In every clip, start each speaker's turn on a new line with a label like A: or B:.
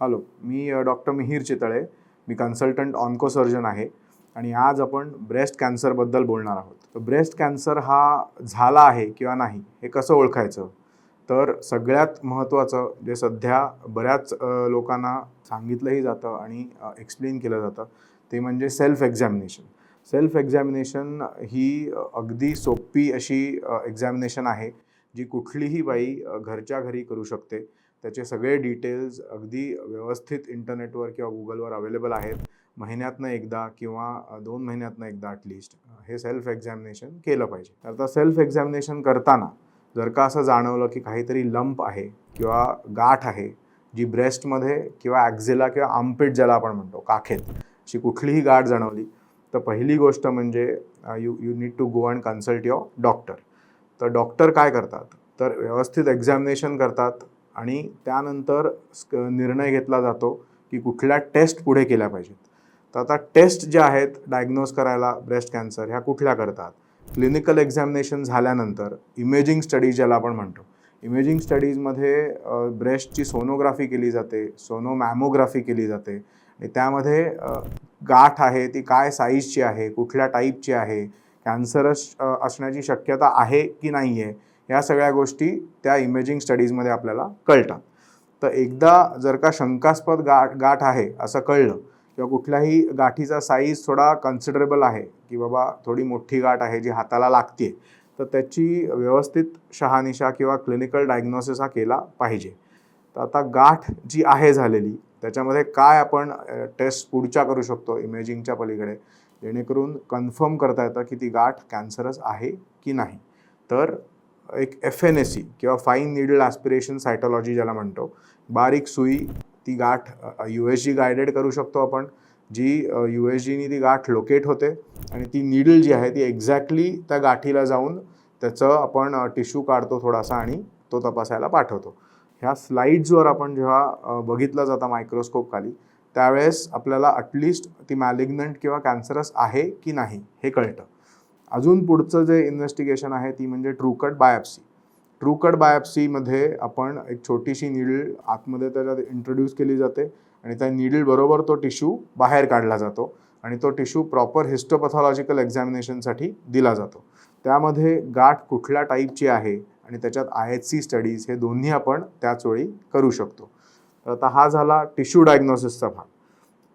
A: Hello मी doctor Mihir Chitale. मी consultant oncosurgeon आहे आणि आज आपण ब्रेस्ट कॅन्सरबद्दल बोलणार आहोत. तर ब्रेस्ट कॅन्सर हा झाला आहे किंवा नाही हे कसं ओळखायचं? तर सगळ्यात महत्त्वाचं जे सध्या बऱ्याच लोकांना सांगितलंही जातं आणि एक्सप्लेन केलं जातं ते म्हणजे सेल्फ एक्झामिनेशन सेल्फ एक्झामिनेशन ही अगदी सोपी अशी एक्झामिनेशन आहे जी कुठलीही बाई घरच्या घरी करू शकते. त्याचे सगळे डिटेल्स अगदी व्यवस्थित इंटरनेटवर किंवा गुगलवर अवेलेबल आहेत. महिन्यातनं एकदा किंवा दोन महिन्यातनं एकदा ॲटलिस्ट हे सेल्फ एक्झामिनेशन केलं पाहिजे. तर आता सेल्फ एक्झामिनेशन करताना जर का असं जाणवलं की काहीतरी लंप आहे किंवा गाठ आहे जी ब्रेस्टमध्ये किंवा ॲक्झेला किंवा आमपीट ज्याला आपण म्हणतो काखेत अशी कुठलीही गाठ जाणवली तर पहिली गोष्ट म्हणजे you you need to go and consult your doctor तर डॉक्टर काय करतात? तर व्यवस्थित एक्झामिनेशन करतात. आणि त्यानंतर स्क- निर्णय घेतला जातो की कुठल्या टेस्ट पुढे केल्या पाहिजेत. तर आता टेस्ट ज्या आहेत डायग्नोज करायला ब्रेस्ट कॅन्सर ह्या कुठल्या करतात? क्लिनिकल एक्झामिनेशन झाल्यानंतर इमेजिंग स्टडीज ज्याला आपण म्हणतो. इमेजिंग स्टडीजमध्ये ब्रेस्टची सोनोग्राफी केली जाते सोनो मॅमोग्राफी केली जाते. आणि त्यामध्ये गाठ आहे ती काय साईजची आहे कुठल्या टाईपची आहे कॅन्सरस असण्याची शक्यता आहे की नाही आहे या सगळ्या गोष्टी त्या इमेजिंग स्टडीजमध्ये आपल्याला कळतात. तर एकदा जर का शंकास्पद गाठ गाठ आहे असं कळलं किंवा कुठल्याही गाठीचा साईज थोडा कन्सिडरेबल आहे की बाबा थोडी मोठी गाठ आहे जी हाताला लागते तर त्याची व्यवस्थित शहानिशा किंवा क्लिनिकल डायग्नोसिस हा केला पाहिजे. तर आता गाठ जी आहे झालेली त्याच्यामध्ये काय आपण टेस्ट पुढच्या करू शकतो इमेजिंगच्या पलीकडे? जेणेकरून कन्फर्म करता येतं की ती गाठ कॅन्सरस आहे की नाही. तर एक एफ एन एस सी किंवा फाईन निडल ॲस्पिरेशन सायटॉलॉजी ज्याला म्हणतो. बारीक सुई ती गाठ यू एस जी गायडेड करू शकतो आपण. जी यू एस जीनी ती गाठ लोकेट होते आणि ती निडल जी आहे ती एक्झॅक्टली त्या गाठीला जाऊन त्याचं आपण टिश्यू काढतो थोडासा आणि तो तपासायला पाठवतो. ह्या स्लाईड्सवर आपण जेव्हा बघितलं जातं मायक्रोस्कोप खाली त्यावेळेस आपल्याला अटलिस्ट ती मॅलिग्नंट किंवा कॅन्सरस आहे की नाही हे कळतं. अजून पुढचं जे इन्व्हेस्टिगेशन आहे ती म्हणजे ट्रूकट बायोप्सी ट्रूकट बायोप्सीमध्ये आपण एक छोटीशी निडल आतमध्ये त्याच्यात इंट्रोड्यूस केली जाते आणि त्या निडलबरोबर तो टिश्यू बाहेर काढला जातो आणि तो टिश्यू प्रॉपर हिस्टोपॅथॉलॉजिकल एक्झामिनेशनसाठी दिला जातो. त्यामध्ये गाठ कुठल्या टाईपची आहे आणि त्याच्यात आय एच सी स्टडीज हे दोन्ही आपण त्याच वेळी करू शकतो. तर आता हा झाला टिश्यू डायग्नोसिसचा भाग.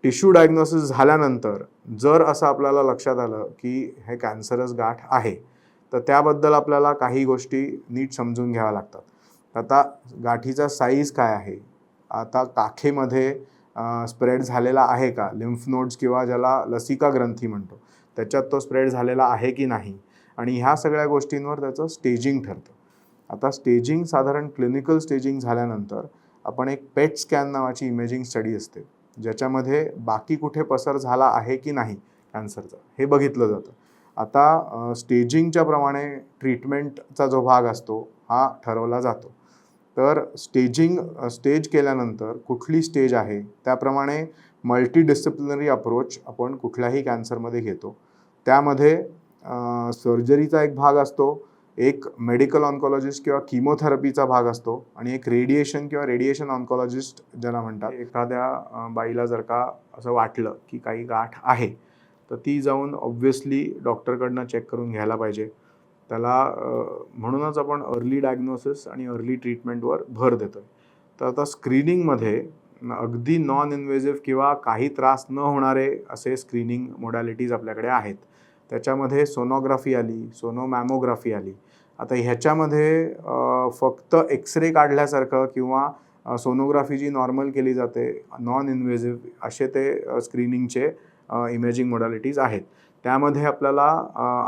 A: टिश्यू डायग्नोसिस झाल्यानंतर जर असं आपल्याला लक्षात आलं की हे कॅन्सरस गाठ आहे तर त्याबद्दल आपल्याला काही गोष्टी नीट समजून घ्याव्या लागतात. आता गाठीचा साईज काय आहे? आता काखेमध्ये स्प्रेड झालेला आहे का? लिम्फ नोड्स किंवा ज्याला लसिका ग्रंथी म्हणतो त्याच्यात तो स्प्रेड झालेला आहे की नाही? आणि ह्या सगळ्या गोष्टींवर त्याचं स्टेजिंग ठरतं. आता स्टेजिंग साधारण क्लिनिकल स्टेजिंग झाल्यानंतर आपण एक पेट स्कॅन नावाची इमेजिंग स्टडी असते. ज्याच्यामध्ये बाकी कुठे पसर झाला आहे की नाही कॅन्सरचा हे बघितलं जातं. आता स्टेजिंगच्या प्रमाणे ट्रीटमेंटचा जो भाग असतो हा ठरवला जातो. तर स्टेजिंग स्टेज केल्यानंतर कुठली स्टेज आहे त्याप्रमाणे मल्टीडिसिप्लिनरी अप्रोच आपण कुठल्याही कॅन्सरमध्ये घेतो. त्यामध्ये सर्जरीचा एक भाग असतो एक मेडिकल ऑन्कॉलॉजिस्ट किंवा किमोथेरपीचा भाग असतो आणि एक रेडिएशन किंवा रेडिएशन ऑन्कॉलॉजिस्ट ज्याला म्हणतात एखाद्या बाईला जर का असं वाटलं की काही गाठ आहे तर ती जाऊन ऑब्व्हियसली डॉक्टरकडनं चेक करून घ्यायला पाहिजे. त्याला म्हणूनच आपण अर्ली डायग्नोसिस आणि अर्ली ट्रीटमेंटवर भर देतो आहे तर आता स्क्रीनिंगमध्ये अगदी नॉन इन्व्हेजिव्ह किंवा काही त्रास न होणारे असे स्क्रीनिंग मोडॅलिटीज आपल्याकडे आहेत. त्याच्यामध्ये सोनोग्राफी आली सोनो मॅमोग्राफी आली. आता ह्याच्यामध्ये फक्त एक्सरे काढल्यासारखं किंवा सोनोग्राफी जी नॉर्मल केली जाते नॉन इन्व्हेझिव्ह असे ते स्क्रीनिंगचे इमेजिंग मोडॅलिटीज आहेत. त्यामध्ये आपल्याला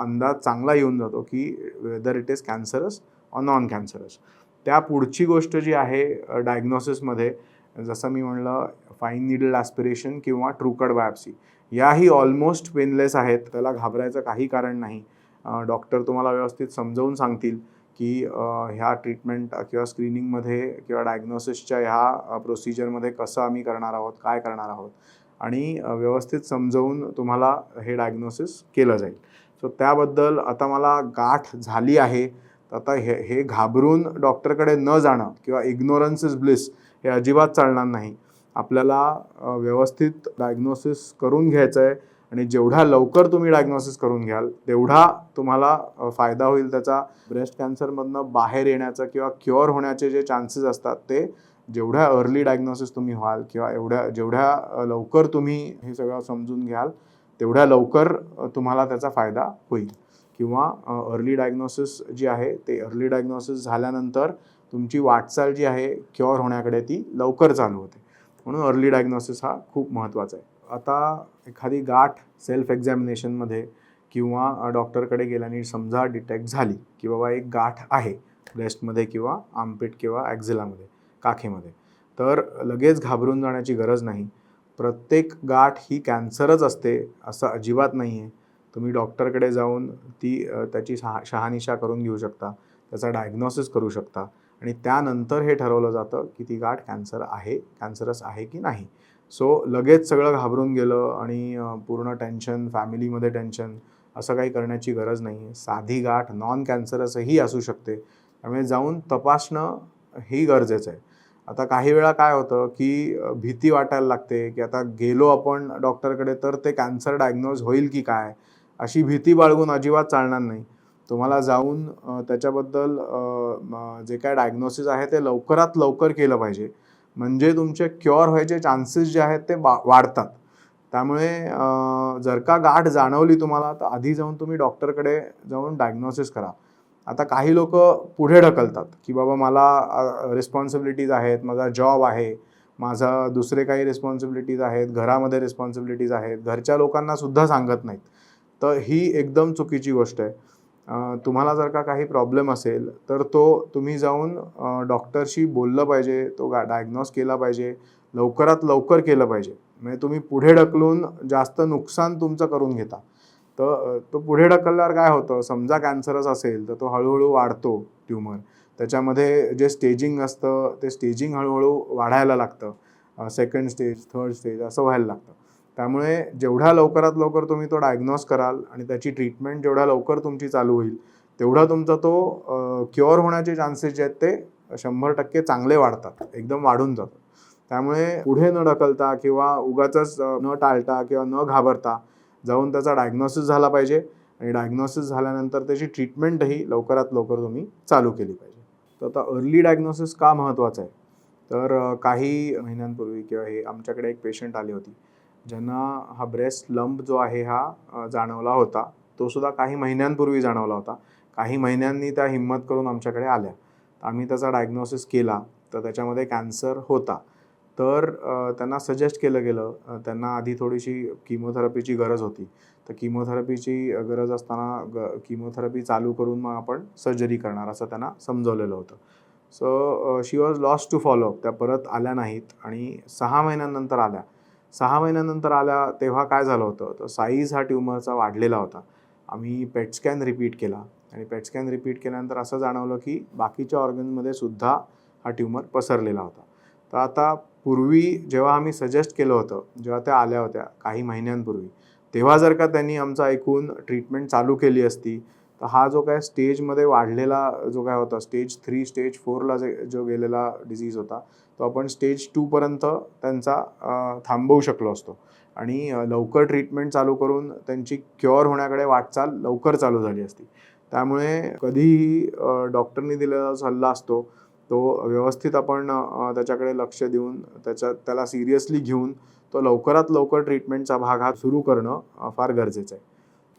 A: अंदाज चांगला येऊन जातो की whether it is cancerous or non cancerous त्या पुढची गोष्ट जी आहे डायग्नोसिसमध्ये जसं मी म्हणलं फाईन निडल ॲस्पिरेशन किंवा ट्रूकड बायोप्सी याही ऑलमोस्ट पेनलेस आहेत. त्याला घाबरायचं काही कारण नाही. डॉक्टर तुम्हाला व्यवस्थित समजावून सांगतील की ह्या ट्रीटमेंट किंवा स्क्रीनिंगमध्ये किंवा डायग्नोसिसच्या ह्या प्रोसिजरमध्ये कसं आम्ही करणार आहोत काय करणार आहोत? आणि व्यवस्थित समजावून तुम्हाला हे डायग्नोसिस केलं जाईल. सो त्याबद्दल आता मला गाठ झाली आहे. तर आता हे हे घाबरून डॉक्टरकडे न जाणं किंवा इग्नोरन्स इज ब्लिस हे अजिबात चालणार नाही. आपल्याला व्यवस्थित डायग्नोसिस करून घ्यायचं आहे आणि जेवढ्या लवकर तुम्ही डायग्नोसिस करून घ्याल तेवढा तुम्हाला फायदा होईल त्याचा. ब्रेस्ट कॅन्सरमधनं बाहेर येण्याचा किंवा क्युअर होण्याचे जे चान्सेस असतात ते जेवढ्या अर्ली डायग्नोसिस तुम्ही व्हाल किंवा एवढ्या जेवढ्या लवकर तुम्ही हे सगळं समजून घ्याल तेवढ्या लवकर तुम्हाला त्याचा फायदा होईल. किंवा अर्ली डायग्नोसिस जी आहे ते अर्ली डायग्नोसिस झाल्यानंतर तुमची वाटचाल जी आहे क्युअर होण्याकडे ती लवकर चालू होते. म्हणून अर्ली डायग्नोसिस हा खूप महत्त्वाचा आहे. आता एखादी गाठ सेल्फ एक्झामिनेशनमध्ये किंवा डॉक्टरकडे गेल्याने समजा डिटेक्ट झाली की बाबा एक गाठ आहे ब्रेस्टमध्ये किंवा आमपीठ किंवा ॲक्झिलामध्ये काखेमध्ये तर लगेच घाबरून जाण्याची गरज नाही. प्रत्येक गाठ ही कॅन्सरच असते असं अजिबात नाही आहे तुम्ही डॉक्टरकडे जाऊन ती त्याची शहा शहानिशा करून घेऊ शकता त्याचा डायग्नॉसिस करू शकता. आणि त्यानंतर हे ठरवलं जातं की ती गाठ कॅन्सर आहे कॅन्सरस आहे की नाही. सो लगेच सगळं घाबरून गेलं आणि पूर्ण टेन्शन फॅमिलीमध्ये टेन्शन असं काही करण्याची गरज नाही आहे साधी गाठ नॉन कॅन्सरसही असू शकते. त्यामुळे जाऊन तपासणं ही गरजेचं आहे. आता काही वेळा काय होतं की भीती वाटायला लागते की आता गेलो आपण डॉक्टरकडे तर ते कॅन्सर डायग्नोज होईल की काय? अशी भीती बाळगून अजिबात चालणार नाही. तुम्हाला जाऊन त्याच्याबद्दल जे काय डायग्नोसिस आहे ते लवकरात लवकर केलं पाहिजे. म्हणजे तुमचे क्युअर व्हायचे चान्सेस जे आहेत ते बा वाढतात. त्यामुळे जर का गाठ जाणवली तुम्हाला तर आधी जाऊन तुम्ही डॉक्टरकडे जाऊन डायग्नोसिस करा. आता काही लोक पुढे ढकलतात की बाबा मला रिस्पॉन्सिबिलिटीज आहेत माझा जॉब आहे माझा दुसरे काही रिस्पॉन्सिबिलिटीज आहेत घरामध्ये रिस्पॉन्सिबिलिटीज आहेत घरच्या लोकांना सुद्धा सांगत नाहीत. तर ही एकदम चुकीची गोष्ट आहे. तुम्हाला जर का काही प्रॉब्लेम असेल तर तो तुम्ही जाऊन डॉक्टरशी बोललं पाहिजे तो गा केला पाहिजे लवकरात लवकर केलं पाहिजे. म्हणजे तुम्ही पुढे ढकलून जास्त नुकसान तुमचं करून घेता. तर तो पुढे ढकलल्यावर काय होतं? समजा कॅन्सरच असेल तर तो हळूहळू वाढतो ट्युमर त्याच्यामध्ये जे स्टेजिंग असतं ते स्टेजिंग हळूहळू वाढायला लागतं. सेकंड स्टेज थर्ड स्टेज असं व्हायला लागतं. त्यामुळे जेवढ्या लवकरात लवकर तुम्ही तो डायग्नॉस कराल आणि त्याची ट्रीटमेंट जेवढ्या लवकर तुमची चालू होईल तेवढा तुमचा तो क्युअर होण्याचे चान्सेस जे आहेत ते शंभर टक्के चांगले वाढतात एकदम वाढून जातात. त्यामुळे पुढे न ढकलता किंवा उगाच न टाळता किंवा न घाबरता जाऊन त्याचा डायग्नोसिस झाला पाहिजे आणि डायग्नॉसिस झाल्यानंतर त्याची ट्रीटमेंटही लवकरात लवकर तुम्ही चालू केली पाहिजे. तर आता अर्ली डायग्नोसिस का महत्त्वाचं आहे? तर काही महिन्यांपूर्वी किंवा हे आमच्याकडे एक पेशंट आली होती. ज्यांना हा ब्रेस्ट लंब जो आहे हा जाणवला होता तो सुद्धा काही महिन्यांपूर्वी जाणवला होता. काही महिन्यांनी त्या हिंमत करून आमच्याकडे आल्या. आम्ही त्याचा डायग्नोसिस केला तर त्याच्यामध्ये कॅन्सर होता. तर त्यांना सजेस्ट केलं गेलं त्यांना आधी थोडीशी किमोथेरपीची गरज होती. तर किमोथेरपीची गरज असताना ग किमोथेरपी चालू करून मग आपण सर्जरी करणार असं त्यांना समजवलेलं होतं. So she was lost to follow up त्या परत आल्या नाहीत आणि सहा महिन्यांनंतर आल्या. सहा महिन्यानंतर आल्या तेव्हा काय झालं होतं? तर साईज हा ट्युमरचा वाढलेला होता. आम्ही पेटस्कॅन रिपीट केला. आणि पेटस्कॅन रिपीट केल्यानंतर असं जाणवलं की बाकीच्या ऑर्गनमध्ये सुद्धा हा ट्युमर पसरलेला होता. तर आता पूर्वी जेव्हा आम्ही सजेस्ट केलं होतं जेव्हा त्या आल्या होत्या काही महिन्यांपूर्वी तेव्हा जर का त्यांनी आमचं ऐकून ट्रीटमेंट चालू केली असती तर हा जो काय स्टेजमध्ये वाढलेला जो काय होता स्टेज थ्री स्टेज फोरला जे जो गेलेला डिझीज होता तो आपण स्टेज टूपर्यंत त्यांचा थांबवू शकलो असतो. आणि लवकर ट्रीटमेंट चालू करून त्यांची क्युअर होण्याकडे वाटचाल लवकर चालू झाली असती. त्यामुळे कधीही डॉक्टरनी दिलेला सल्ला असतो तो व्यवस्थित आपण त्याच्याकडे लक्ष देऊन त्याच्या त्याला सिरियसली घेऊन तो लवकरात लवकर ट्रीटमेंटचा भाग हा सुरू करणं फार गरजेचं आहे.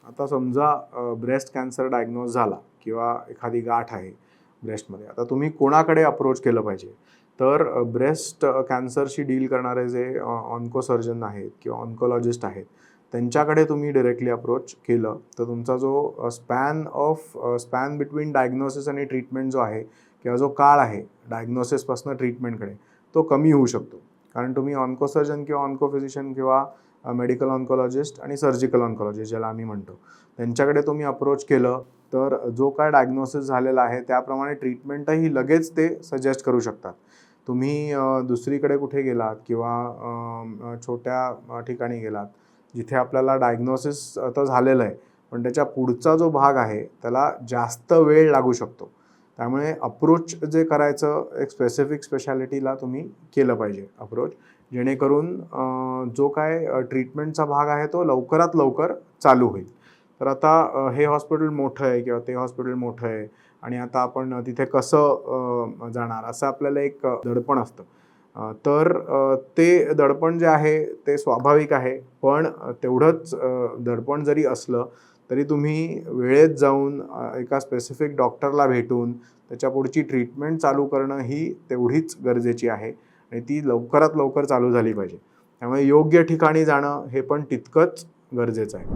A: आता समजा ब्रेस्ट कॅन्सर डायग्नोज झाला किंवा एखादी गाठ आहे ब्रेस्टमध्ये आता तुम्ही कोणाकडे अप्रोच केलं पाहिजे? तर ब्रेस्ट कॅन्सरशी डील करणारे जे ऑन्कोसर्जन आहेत किंवा ऑन्कोलॉजिस्ट आहेत त्यांच्याकडे तुम्ही डिरेक्टली अप्रोच केलं तर तुमचा जो span of span between diagnosis आणि ट्रीटमेंट जो आहे किंवा जो काळ आहे डायग्नोसिसपासून ट्रीटमेंटकडे तो कमी होऊ शकतो. कारण तुम्ही ऑन्कोसर्जन किंवा ऑन्को फिजिशियन किंवा मेडिकल ऑन्कॉलॉजिस्ट आणि सर्जिकल ऑन्कॉलॉजिस्ट ज्याला आम्ही म्हणतो. त्यांच्याकडे तुम्ही अप्रोच केलं तर जो काय डायग्नोसिस झालेला आहे त्याप्रमाणे ट्रीटमेंटही लगेच ते सजेस्ट करू शकतात. तुम्ही दुसरीकडे कुठे गेलात किंवा छोट्या ठिकाणी गेलात जिथे आपल्याला डायग्नोसिस तर झालेलं आहे पण त्याच्या पुढचा जो भाग आहे त्याला जास्त वेळ लागू शकतो. त्यामुळे अप्रोच जे करायचं एक स्पेसिफिक स्पेशालिटीला तुम्ही केलं पाहिजे. अप्रोच जेणेकरून जो काय ट्रीटमेंटचा भाग आहे तो लवकरात लवकर चालू होईल. तर आता हे हॉस्पिटल मोठं आहे किंवा ते हॉस्पिटल मोठं आहे आणि आता आपण तिथे कसं जाणार असं आपल्याला एक दडपण असतं. तर ते दडपण जे आहे ते स्वाभाविक आहे पण तेवढंच दडपण जरी असलं तरी तुम्ही वेळेत जाऊन एका स्पेसिफिक डॉक्टरला भेटून त्याच्या पुढची ट्रीटमेंट चालू करणं ही तेवढीच गरजेची आहे. आणि ती लवकरात लवकर चालू झाली पाहिजे. त्यामुळे योग्य ठिकाणी जाणं हे पण तितकंच गरजेचं आहे.